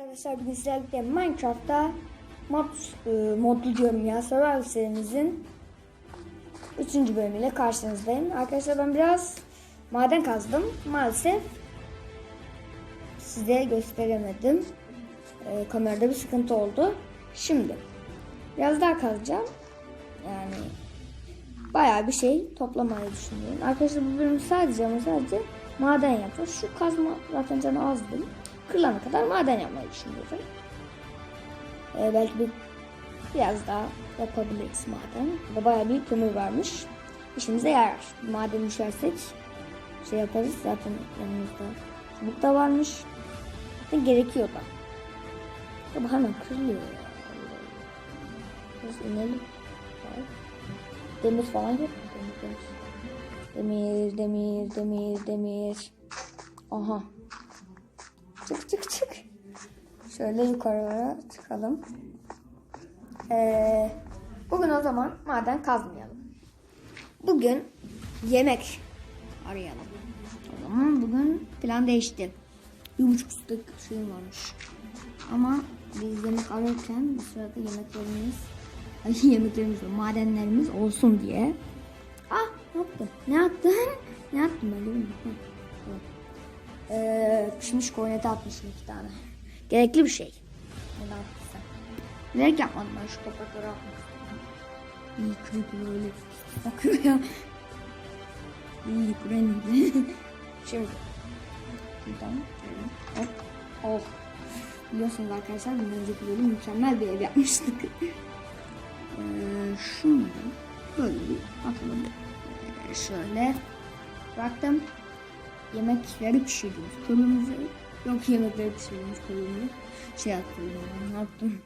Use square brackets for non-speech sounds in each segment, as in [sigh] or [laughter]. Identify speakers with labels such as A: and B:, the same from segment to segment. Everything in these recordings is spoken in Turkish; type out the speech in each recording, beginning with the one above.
A: Arkadaşlar bugün sizlerle Minecraft'ta mod, e, modlu diyorum ya Survival serimizin 3. bölümüyle karşınızdayım. Arkadaşlar ben biraz maden kazdım. Maalesef size gösteremedim. E, kamerada bir sıkıntı oldu. Şimdi biraz daha kazacağım. Yani bayağı bir şey toplamayı düşünüyorum. Arkadaşlar bu bölüm sadece ama sadece maden yapıyor. Şu kazma zaten canı azdı. Kırılana kadar maden yapmayı düşünüyorum. Ee, belki bir biraz daha yapabiliriz maden. Burada bayağı bir kömür varmış. İşimize yarar. Maden düşersek şey yaparız. Zaten yanımızda çubuk da varmış. Zaten gerekiyor da. Ya hemen kırılıyor. Biraz inelim. Demir falan yok mu? Demir. Demir, demir, demir, demir. Aha. Çık çık çık. Şöyle yukarılara çıkalım. Ee, bugün o zaman maden kazmayalım. Bugün yemek arayalım. O zaman bugün plan değişti. Buçuk sütlük suyum varmış. Ama biz yemek ararken bu sırada yemeklerimiz [laughs] ay yemeklerimiz madenlerimiz olsun diye. Ah ne yaptı? Ne yaptı? [laughs] ne yaptım ben değil mi? Ee, pişmiş kornete atmışım iki tane. Gerekli bir şey. Neden attıysa. Bilerek yapmadım ben şu toprakları istedim. İyi kırık öyle bakıyor ya. İyi kuren [laughs] Şimdi. Buradan. Hop. Oh. Biliyorsunuz arkadaşlar bundan önceki bölüm mükemmel bir ev yapmıştık. [laughs] ee, şunu böyle bir atalım. Ee, şöyle bıraktım yemekleri pişiriyoruz. Körümüzü yok yemekleri pişiriyoruz körümüzü. Şey yaptım ne yaptım.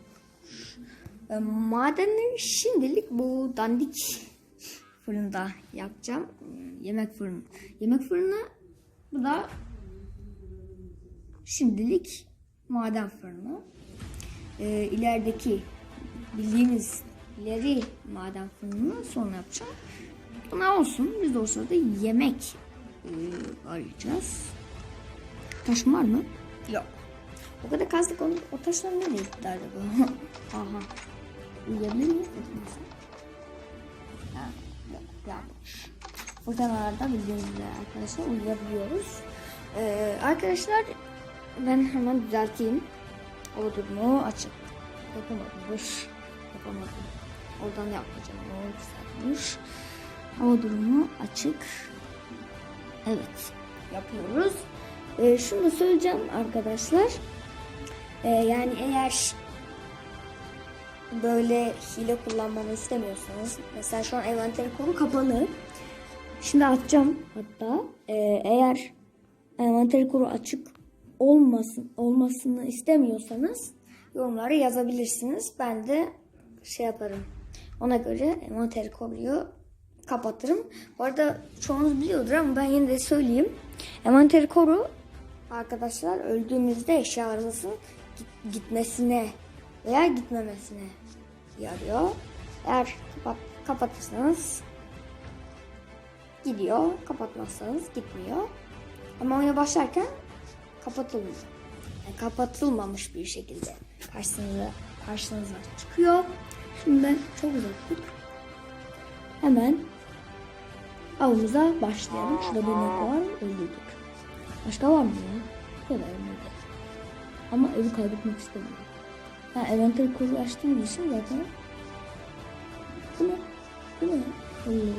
A: E, madenleri şimdilik bu dandik fırında yapacağım. Yemek fırını. Yemek fırını bu da şimdilik maden fırını. E, ilerideki bildiğimiz ileri maden fırını sonra yapacağım. Buna olsun. Biz de o sırada yemek e, arayacağız. Taş var mı? Yok. O kadar kazdık onu. O taşlar nereye gitti acaba? [laughs] Aha. Uyuyabilir miyiz? Ha, yok. Yanlış. Fırtınalarda bildiğiniz üzere arkadaşlar uyuyabiliyoruz. Ee, arkadaşlar ben hemen düzelteyim. O durumu açık. Yapamadım. Dur. Yapamadım. Oradan yapmayacağım. O düzeltmiş. Hava durumu açık. Evet yapıyoruz. Ee, şunu söyleyeceğim arkadaşlar. Ee, yani eğer böyle hile kullanmamı istemiyorsanız mesela şu an envanter kolu kapalı. Şimdi açacağım hatta Ee, eğer envanter kolu açık olmasın olmasını istemiyorsanız yorumlara yazabilirsiniz. Ben de şey yaparım. Ona göre envanter koruyu kapatırım. Bu arada çoğunuz biliyordur ama ben yine de söyleyeyim. Envanteri koru arkadaşlar öldüğümüzde eşyalarımızın git- gitmesine veya gitmemesine yarıyor. Eğer kapat, kapatırsanız gidiyor. Kapatmazsanız gitmiyor. Ama oyuna başlarken kapatılmıyor. Yani kapatılmamış bir şekilde karşınıza, karşınıza çıkıyor. Şimdi ben çok uzattık. Hemen avımıza başlayalım. Şurada bir inek var. Öldürdük. Başka var mı ya? Bu kadar mı? Ama evi kaybetmek istemiyorum. Ha envanteri kolu açtığım için zaten. Bu ne? Bu ne? Allah.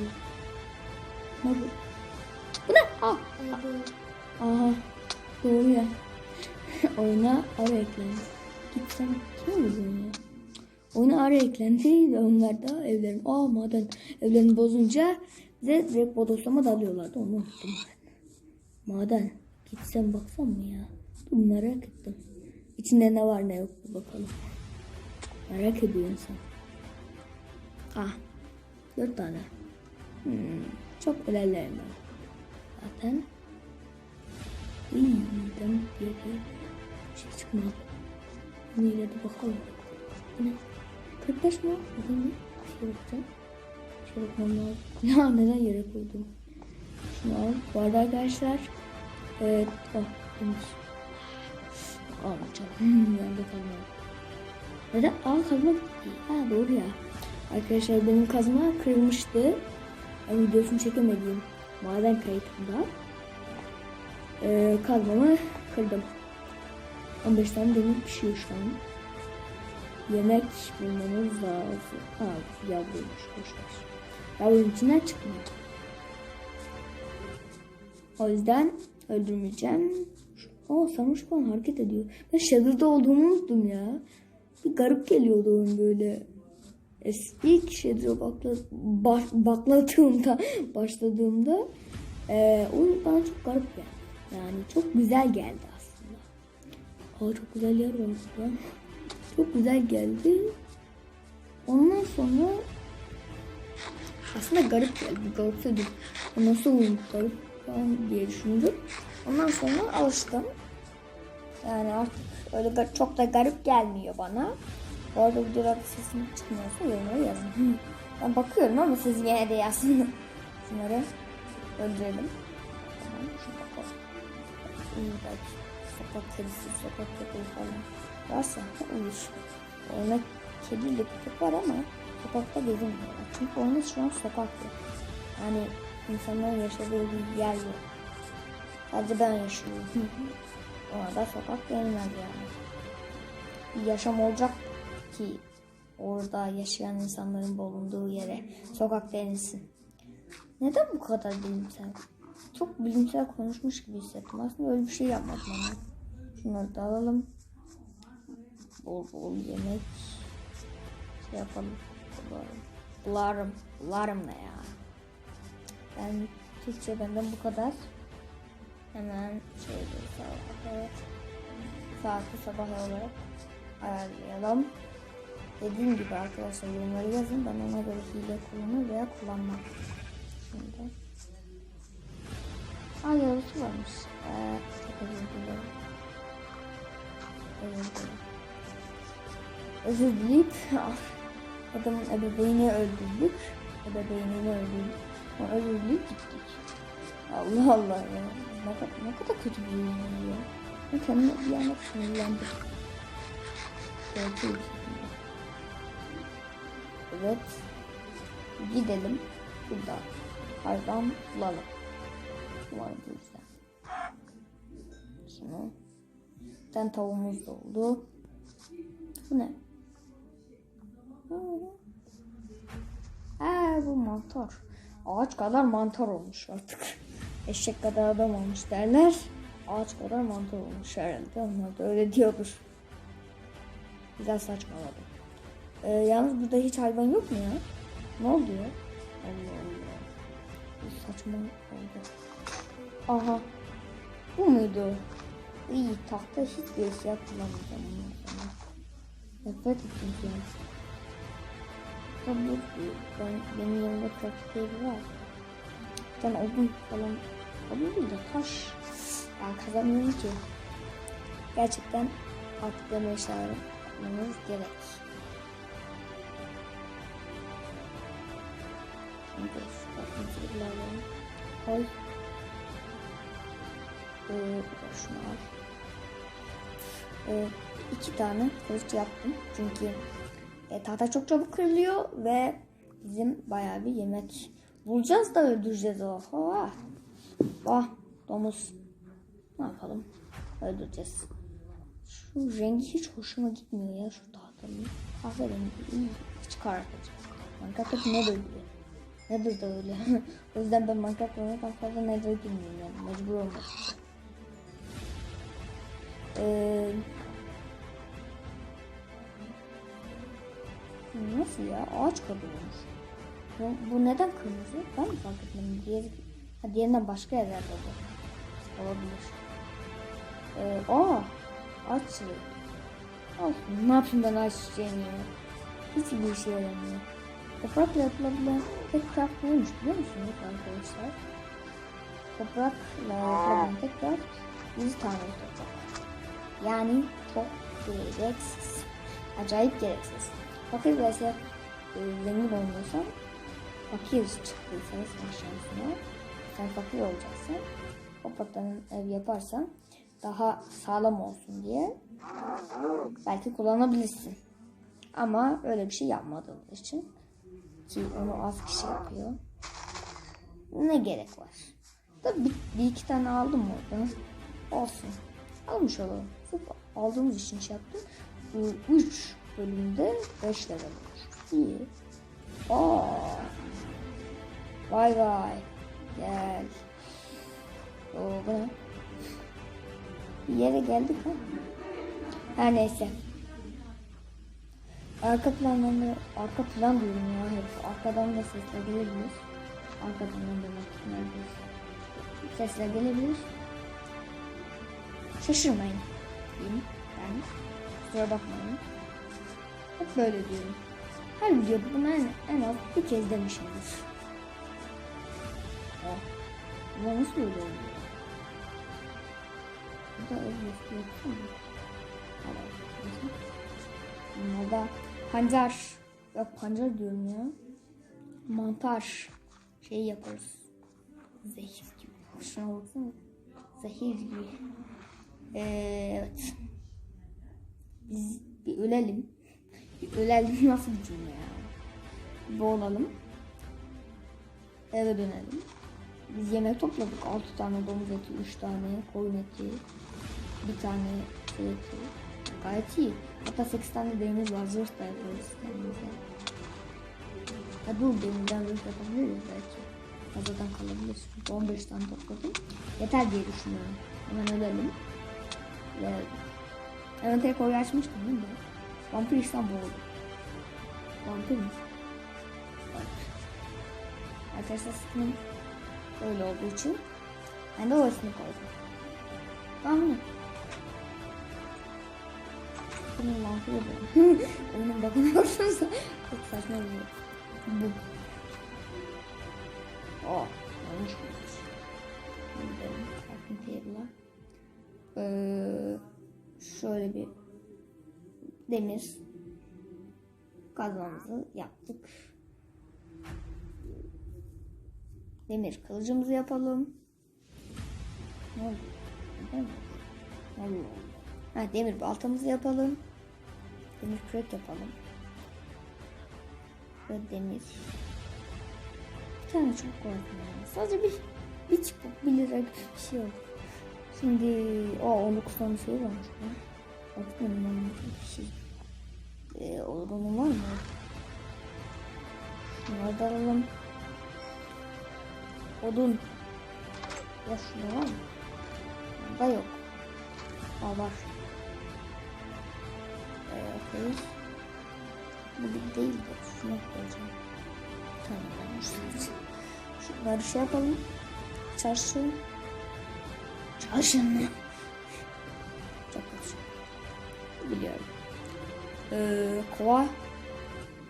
A: Ne bu? Bu ne? Ah. Aha. Doğru ya. [laughs] Oyuna ara eklendi. Gitsem vurdun ya? Oyuna ara eklendi ve onlar da evlerin aa maden evlerini bozunca bize direkt bodoslama dalıyorlardı onu unuttum ben. Maden gitsem baksam mı ya? Dur merak ettim. İçinde ne var ne yok bir bakalım. Merak ediyor insan. Ah dört tane. Hmm, çok ilerlerim ben. Zaten iyiden bir bir şey çıkmadı. Bunu ileride bakalım. Ne? 45 mi? Bakın bir şey bakacağım. Bakmam lazım. [laughs] Ya neden yere koydum? Şunu al. Bu arada arkadaşlar. Evet. Oh, demiş. almayacağım. Yanında [laughs] kazma. Neden? Aa kazma. Ha doğru ya. Arkadaşlar benim kazma kırılmıştı. Yani videosunu çekemedim. Maden kayıtında. Ee, kazmamı kırdım. 15 tane demir pişiyor şu an. Yemek bulmamız lazım. Ha yavruymuş. Boşver. Yavrunun içinden çıkmıyor. O yüzden öldürmeyeceğim. Aa sarmış bana hareket ediyor. Ben Shader'da olduğumu unuttum ya. Bir garip geliyordu oyun böyle. Es ilk Shader'a bakla, baş, bakladığımda, [laughs] başladığımda e, oyun bana çok garip geldi. Yani çok güzel geldi aslında. Aa çok güzel yer var. Çok güzel geldi. Ondan sonra aslında garip geldi. Garipsedim. Nasıl garip falan diye düşündüm. Ondan sonra alıştım. Yani artık öyle çok da garip gelmiyor bana. Bu arada videolarda sesim çıkmıyorsa yorumlara yazın. Ben bakıyorum ama siz yine de yazın. [laughs] Şunları öldürelim. Tamam, şu bakalım. İyi belki sokak kedisi, sokak köpeği falan varsa uyur. Ona kediyle köpek var ama sokakta gezemiyorlar. Çünkü onun şu an sokak yok. Yani insanların yaşadığı bir yer yok. Sadece ben yaşıyorum. Ona da sokak denilmez yani. Bir yaşam olacak ki orada yaşayan insanların bulunduğu yere sokak denilsin. Neden bu kadar bilimsel? Çok bilimsel konuşmuş gibi hissettim. Aslında öyle bir şey yapmadım ama. Şunları da alalım. Bol bol yemek. Şey yapalım. Bularım. Bularım ne ya? Ben Türkçe benden bu kadar. Hemen şeyde sabah. Saati sabah olarak ayarlayalım. Dediğim gibi arkadaşlar yorumları yazın. Ben ona göre hile kullanır veya kullanmam. Şimdi. Aa yavrusu varmış. Ee, özür dilerim. Özür dilerim. Özür dileyip [laughs] adamın ebeveynini öldürdük. Ebeveynini öldürdük. Sonra dileyip gittik. Allah Allah ya. Ne kadar, ne kadar kötü bir oyun ya. Ben kendime bir anda sinirlendim. Şekilde. Evet. Gidelim. Burada. Hayvan bulalım. Umarım bu yüzden. Bir tane tavuğumuz da oldu. Bu ne? Aa, bu mantar. Ağaç kadar mantar olmuş artık. Eşek kadar adam olmuş derler. Ağaç kadar mantar olmuş herhalde. Onlar da öyle diyordur. Güzel saçmaladım. Ee, yalnız burada hiç hayvan yok mu ya? Ne oldu ya? Allah Allah. Bu saçma oldu. Aha. Bu muydu? İyi tahta hiçbir bundan sonra. Nefret ettim şu. Tabii ben, benim yanımda pratik evi var. Tane odun falan. Odun değil de taş. Yani kazanmıyorum ki. Gerçekten artık eşyaları yapmamız gerek. Şimdi şu bakımızı ilerleyelim. Koy. Ee, şunu al. Ee, iki tane kılıç yaptım. Çünkü e, tahta çok çabuk kırılıyor ve bizim bayağı bir yemek bulacağız da öldüreceğiz o. Oh, ah domuz. Ne yapalım? Öldüreceğiz. Şu rengi hiç hoşuma gitmiyor ya şu tahtanın. Kahverengi hiç karartacak. Minecraft'taki ne böyle? Nedir de öyle. [laughs] o yüzden ben Minecraft oynarken fazla nedir girmiyorum yani. Mecbur olmak için. Nasıl ya? Ağaç olmuş. Bu, bu neden kırmızı? Ben mi fark etmedim? Diğeri, ha, diğerinden başka yerlerde bu. Olabilir. Ee, aa! Ağaç çiçeği. Olsun. Ne yapayım ben ağaç çiçeğini ya? Hiçbir işe yaramıyor. Toprakla yapılabilen tek craft neymiş biliyor musunuz arkadaşlar? Toprakla yapılabilen tek craft 100 tane toprak. Yani çok gereksiz. Acayip gereksiz. Fakir vs e, zengin olmuyorsan fakir çıktıysanız şansına sen fakir olacaksın. Topraktan ev yaparsan daha sağlam olsun diye belki kullanabilirsin. Ama öyle bir şey yapmadığımız için ki onu az kişi yapıyor. Ne gerek var? Tabii bir, bir iki tane aldım oradan. Olsun. Almış olalım. Sırf aldığımız için şey yaptım. 3 bölümde 5 level olmuş. İyi. Aa. Vay vay. Gel. Oo, bu ne? Bir yere geldik ha. Her neyse. Arka plandan da arka plan diyorum ya hep. Arkadan da sesler gelebilir. Arkadan da demek neredeyse. Sesler gelebilir. Şaşırmayın. Diyeyim ben. Kusura bakmayın. Hep böyle diyorum. Her videoda bunu en, en az bir kez demişimdir. Oh. Bu nasıl böyle oluyor? Bu da özgür yapsana. Bunlarda pancar yok pancar diyorum ya. Mantar şey yaparız. Zehir gibi. Şuna baksana. Zehir gibi. Ee, evet. Biz bir ölelim. Ölelim nasıl bir cümle ya? Boğulalım. Eve dönelim. Biz yemek topladık. 6 tane domuz eti, 3 tane koyun eti, bir tane şey eti. Gayet iyi. Hatta 8 tane demir var. Zırh da yaparız kendimize. Ha dur demirden zırh yapabiliriz belki. Fazladan kalabilir. Çünkü 15 tane topladım. Yeter diye düşünüyorum. Hemen ölelim. Ve Envanteri koyu açmıştım değil mi? Vampir İstanbul oldu. Vampir mi? Vampir. Arkadaşlar skin'im öyle olduğu için ben de o ismi koydum. Tamam mı? Bunun vampir oluyor. Oyunun bakına baksanıza. Çok saçma oluyor. Bu. Oh. Yanlış mı? Gidelim. Sakin şöyle bir demir kazmamızı yaptık. Demir kılıcımızı yapalım. Ne oldu? Ha, demir baltamızı yapalım. Demir kürek yapalım. Ve demir. Bir tane çok koydum. Sadece bir bir çubuk bir lira bir şey yok. Şimdi o 19 tane şey varmış. Bakıyorum ben bir şey. Ee, odunun var mı? Şunları da alalım. Odun. Ya şurada var mı? Burada yok. Aa var. Ee, okey. Bu bir değil de şuna koyacağım. Tamam sadece. Şunları şey yapalım. Çarşı. Çarşı mı? Çok kötü. Biliyorum. Ee, kova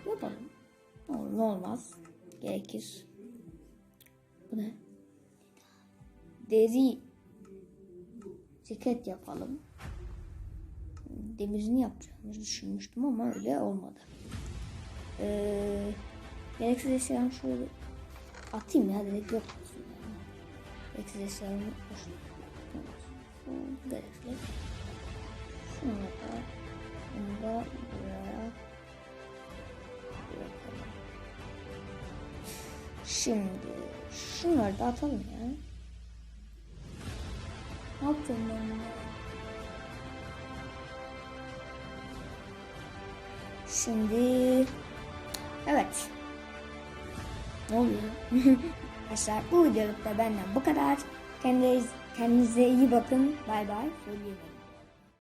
A: yapalım. Ne olur olmaz. Gerekir. Bu ne? Deri ceket yapalım. Demirini yapacağımızı düşünmüştüm ama öyle olmadı. Ee, gereksiz eşyalarımı şöyle atayım ya direkt yok olsun yani. Gereksiz eşyalarımı boşuna. Gerekli. Şunu da bunu da buraya bırakalım. Şimdi şunları da atalım ya. Ne yapacağım ben bunu? Şimdi evet. Ne oluyor? [laughs] Arkadaşlar bu videoluk da benden bu kadar. Kendinize, kendinize iyi bakın. Bay bay.